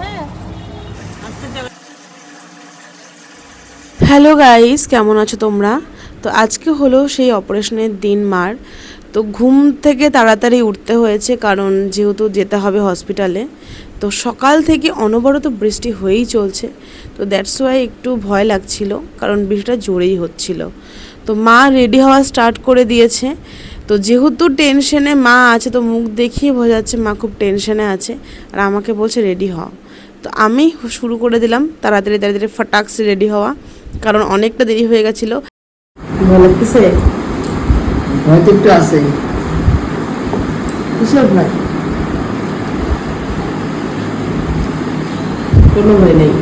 হ্যাঁ? Hello guys, কেমন আছো তোমরা? তো আজকে হলো সেই অপারেশনের দিন মার। তো ঘুম থেকে তাড়াতাড়ি উঠতে হয়েছে, কারণ যেহেতু যেতে হবে হসপিটালে। তো সকাল থেকে অনবরত বৃষ্টি হয়েই চলছে। তো দ্যাটস ওয়াই একটু ভয় লাগছিল, কারণ বৃষ্টিটা জোরেই হচ্ছিল। তো মা রেডি হওয়া স্টার্ট করে দিয়েছে। তো যেহেতু টেনশনে মা আছে তো মুখ দেখিয়ে বোঝা যাচ্ছে মা খুব টেনশনে আছে আর আমাকে বলছে রেডি হও। তো আমি শুরু করে দিলাম তাড়াতাড়ি তাড়াতাড়ি ফটাকসে রেডি হওয়া কারণ অনেকটা দেরি হয়ে গেছিল। হয়তো একটু আছে। কিসের ভয় কোনো ভয় নেই।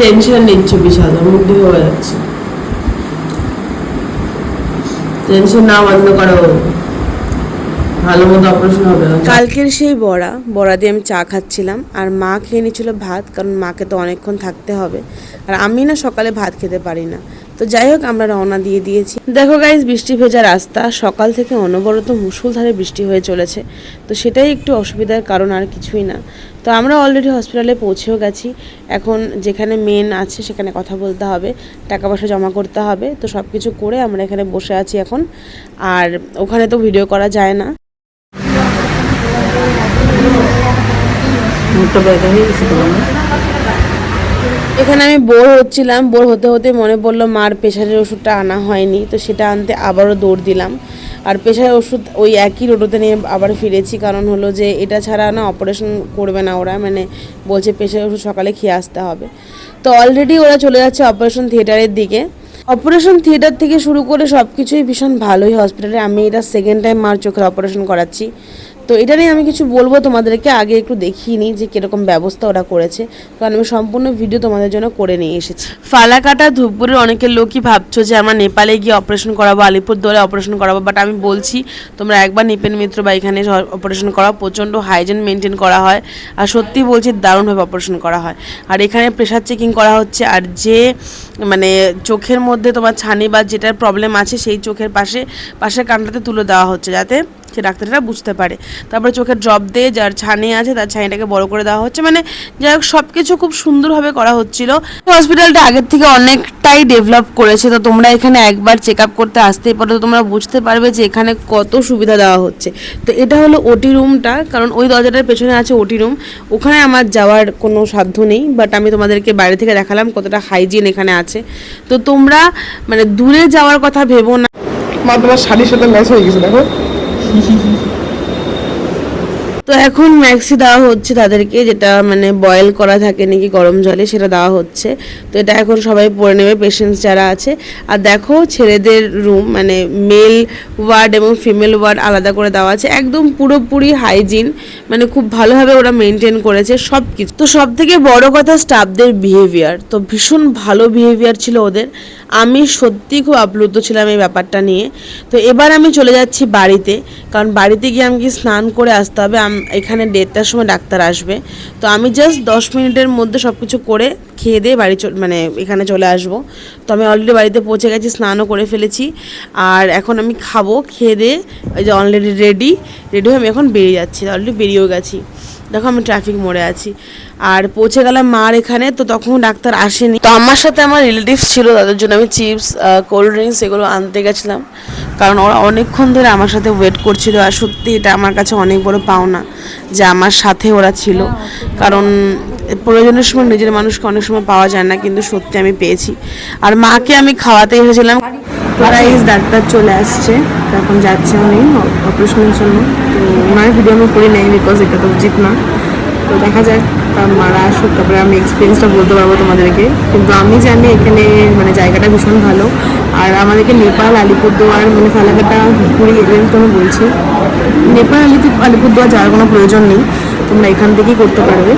টেনশন নিচ্ছ বিশাল মুখ দিয়ে হয়ে যাচ্ছে। টেনশন না বন্ধ করো ভালো মতো অপারেশন হবে। কালকের সেই বড়া বড়া দিয়ে আমি চা খাচ্ছিলাম, আর মা খেয়ে নিয়েছিল ভাত, কারণ মাকে তো অনেকক্ষণ থাকতে হবে। আর আমি না সকালে ভাত খেতে পারি না। তো যাই হোক, আমরা রওনা দিয়ে দিয়েছি। দেখো গাইজ বৃষ্টি ভেজা রাস্তা। সকাল থেকে অনবরত মুসুলধারে বৃষ্টি হয়ে চলেছে। তো সেটাই একটু অসুবিধার কারণ, আর কিছুই না। তো আমরা অলরেডি হসপিটালে পৌঁছেও গেছি। এখন যেখানে মেন আছে, সেখানে কথা বলতে হবে। টাকা পয়সা জমা করতে হবে। তো সব কিছু করে আমরা এখানে বসে আছি এখন। আর ওখানে তো ভিডিও করা যায় না। মুখটা ব্যথা হয়ে গেছে তোমার এখানে আমি বোর হচ্ছিলাম, বোর হতে হতে মনে পড়ল, মার প্রেশারের ওষুধটা আনা হয়নি। তো সেটা আনতে আবারও দৌড় দিলাম। আর প্রেশারের ওষুধ ওই একই রোটোতে নিয়ে আবার ফিরেছি, কারণ হলো যে এটা ছাড়া না অপারেশন করবে না ওরা। মানে বলছে প্রেশারের ওষুধ সকালে খেয়ে আসতে হবে। তো অলরেডি ওরা চলে যাচ্ছে অপারেশন থিয়েটারের দিকে। অপারেশন থিয়েটার থেকে শুরু করে সব কিছুই ভীষণ ভালোই। হসপিটালে আমি এটা সেকেন্ড টাইম মার চোখের অপারেশন করাচ্ছি। তো এটা নিয়ে আমি কিছু বলব তোমাদেরকে, আগে একটু দেখিয়ে নিই যে কীরকম ব্যবস্থা ওরা করেছে। কারণ আমি সম্পূর্ণ ভিডিও তোমাদের জন্য করে নিয়ে এসেছি। ফালাকাটা, ধূপগুড়ির অনেকের লোকই ভাবছ যে আমরা নেপালে গিয়ে অপারেশন করাবো, আলিপুরদুয়ারে অপারেশন করাবো বাট আমি বলছি তোমরা একবার নিপেন মিত্র বা এখানে অপারেশন করা প্রচণ্ড হাইজেন মেনটেন করা হয়। আর সত্যি বলছি, দারুণভাবে অপারেশন করা হয়। আর এখানে প্রেশার চেকিং করা হচ্ছে, আর যে মানে চোখের মধ্যে তোমার ছানি বা যেটার প্রবলেম আছে সেই চোখের পাশে, পাশের কানটাতে তুলে দেওয়া হচ্ছে যাতে সে ডাক্তাররা বুঝতে পারে। তারপরে চোখের ড্রপ দিয়ে যার ছানি আছে তার ছানিটাকে বড় করে দেওয়া হচ্ছে। মানে যাই হোক সব কিছু খুব সুন্দরভাবে করা হচ্ছিল। হসপিটালটা আগের থেকে অনেকটাই ডেভেলপ করেছে। তো তোমরা এখানে একবার চেক আপ করতে আসতেই পারো। তোমরা বুঝতে পারবে যে এখানে কত সুবিধা দেওয়া হচ্ছে। তো এটা হলো ওটি রুমটা কারণ ওই দরজাটার পেছনে আছে ওটি রুম ওখানে আমার যাওয়ার কোনো সাধ্য নেই। বাট আমি তোমাদেরকে বাইরে থেকে দেখালাম কতটা হাইজিন এখানে আছে। তো তোমরা মানে দূরে যাওয়ার কথা ভেবো না। মা, তোমার শাড়ির সাথে ম্যাচ হয়ে গেছে, দেখো। তো এখন ম্যাক্সি দেওয়া হচ্ছে তাদেরকে, যেটা মানে বয়েল করা থাকে নাকি গরম জলে, সেটা দেওয়া হচ্ছে। তো এটা এখন সবাই পরে নেবে পেশেন্টস যারা আছে। আর দেখো, ছেলেদের রুম মানে মেল ওয়ার্ড এবং ফিমেল ওয়ার্ড আলাদা করে দেওয়া আছে। একদম পুরোপুরি হাইজিন মানে খুব ভালোভাবে ওরা মেনটেন করেছে সব কিছু তো সব থেকে বড় কথা স্টাফদের বিহেভিয়ার তো ভীষণ ভালো বিহেভিয়ার ছিল ওদের। আমি সত্যি খুব আপ্লুত ছিলাম এই ব্যাপারটা নিয়ে। তো এবার আমি চলে যাচ্ছি বাড়িতে। কারণ বাড়িতে গিয়ে আমাকে স্নান করে আসতে হবে। এখানে দেড়টার সময় ডাক্তার আসবে। তো আমি জাস্ট দশ মিনিটের মধ্যে সব কিছু করে খেয়ে দিয়ে বাড়ি মানে এখানে চলে আসব। তো আমি অলরেডি বাড়িতে পৌঁছে গেছি, স্নানও করে ফেলেছি। আর এখন আমি খাব, খেয়ে দিয়ে ওই যে অলরেডি রেডি রেডি হয়ে আমি এখন বেরিয়ে যাচ্ছি অলরেডি বেরিয়েও গেছি। দেখো আমি ট্রাফিক মোড়ে আছি। আর পৌঁছে গেলাম মার এখানে, তো তখন ডাক্তার আসেনি। তো আমার সাথে আমার রিলেটিভস ছিল, তাদের জন্য আমি চিপস কোল্ড ড্রিঙ্কস এগুলো আনতে গেছিলাম। কারণ ওরা অনেকক্ষণ ধরে আমার সাথে ওয়েট করছিল আর সত্যি এটা আমার কাছে অনেক বড় পাওনা যে আমার সাথে ওরা ছিল। কারণ প্রয়োজনের সময় নিজের মানুষকে অনেক সময় পাওয়া যায় না, কিন্তু সত্যি আমি পেয়েছি। আর মাকে আমি খাওয়াতে এসেছিলাম। প্রাইজ ডাক্তার চলে আসছে এখন যাচ্ছে উনি অপারেশনের জন্য। তো ওনার ভিডিও আমি করি নাই বিকজ এটা তো উচিত না। তো দেখা যাক তার মারা আসুক, তারপরে আমি এক্সপিরিয়েন্সটা বলতে পারব তোমাদেরকে। কিন্তু আমি জানি এখানে মানে জায়গাটা ভীষণ ভালো। আর আমাদেরকে নেপাল, আলিপুরদুয়ার মানে ফালাকাটা, ধুপগুড়ি এগুলো তো আমি বলছি। নেপাল আলিপুর আলিপুরদুয়ার যাওয়ার কোনো প্রয়োজন নেই, তোমরা এখান থেকেই করতে পারবে।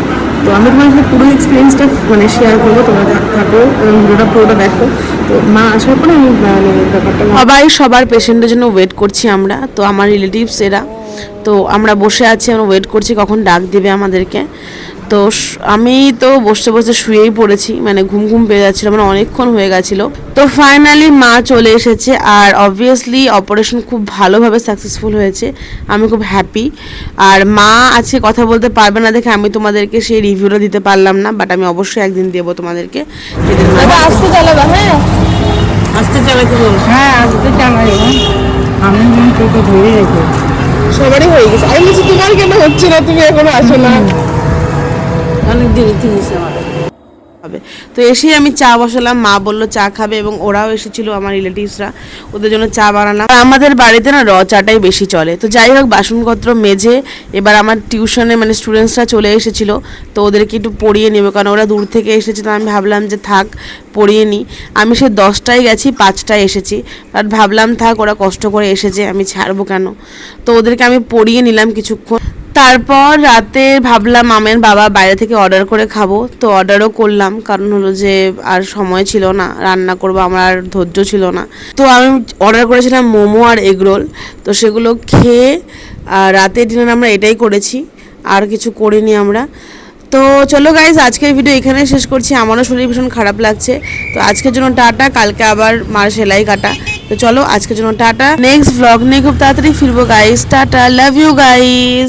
তো আমি সাথে পুরো এক্সপিরিয়েন্সটা মানে শেয়ার করব, তোমরা থাক- ভিডিওটা পুরোটা দেখো। তো মা আসার পরে আমি মানে ব্যাপারটা সবাই, সবার পেশেন্টের জন্য ওয়েট করছি আমরা। তো আমার রিলেটিভস এরা তো আমরা বসে আছি আমরা ওয়েট করছি কখন ডাক দিবে আমাদেরকে। তো আমি তো বসে বসে শুয়েই পড়েছি মানে ঘুম ঘুম পেয়ে যাচ্ছিল মানে অনেকক্ষণ হয়ে গেছিল। তো ফাইনালি মা চলে এসেছে আর অবভিয়াসলি অপারেশন খুব ভালোভাবে সাকসেসফুল হয়েছে আমি খুব হ্যাপি আর মা আজকে কথা বলতে পারবে না দেখে আমি তোমাদেরকে সেই রিভিউটা দিতে পারলাম না বাট আমি অবশ্যই একদিন দেবো তোমাদেরকে। মা- আসতে চালাবে হ্যাঁ। আসতে চালাতে হ্যাঁ জানাই আমি তোকে ধরে রেখে সবারই হয়ে গেছে। আমি বলছি তোমার কেন হচ্ছে না, তুমি এখনও আসো না। অনেক দিন জিনিস আমার। হবে। তো এসেই আমি চা বসালাম, মা বলল চা খাবে এবং ওরাও এসেছিল আমার রিলেটিভসরা, ওদের জন্য চা বানালাম। আর আমাদের বাড়িতে না র চাটাই বেশি চলে। তো যাই হোক, বাসনপত্র মেজে এবার আমার টিউশনে মানে স্টুডেন্টসরা চলে এসেছিল, তো ওদেরকে একটু পড়িয়ে নেবে, কারণ ওরা দূর থেকে এসেছে, তো আমি ভাবলাম যে থাক, পড়িয়ে নিই। আমি সে দশটায় গেছি, পাঁচটায় এসেছি বাট ভাবলাম থাক, ওরা কষ্ট করে এসেছে, আমি ছাড়বো কেন? তো ওদেরকে আমি পড়িয়ে নিলাম কিছুক্ষণ। তারপর রাতে ভাবলাম আমের বাবা বাইরে থেকে অর্ডার করে খাব। তো অর্ডারও করলাম, কারণ হলো যে আর সময় ছিল না, রান্না করব আমার আর ধৈর্য ছিল না। তো আমি অর্ডার করেছিলাম মোমো আর এগরোল তো সেগুলো খেয়ে আর রাতের ডিনার আমরা এটাই করেছি, আর কিছু করিনি আমরা। তো চলো গাইজ আজকের ভিডিও এখানে শেষ করছি। আমারও শরীর ভীষণ খারাপ লাগছে। তো আজকের জন্য টাটা, কালকে আবার মার সেলাই কাটা। তো চলো আজকের জন্য টাটা। নেক্সট ভ্লগ নিয়ে খুব তাড়াতাড়ি ফিরবো guys tata love you guys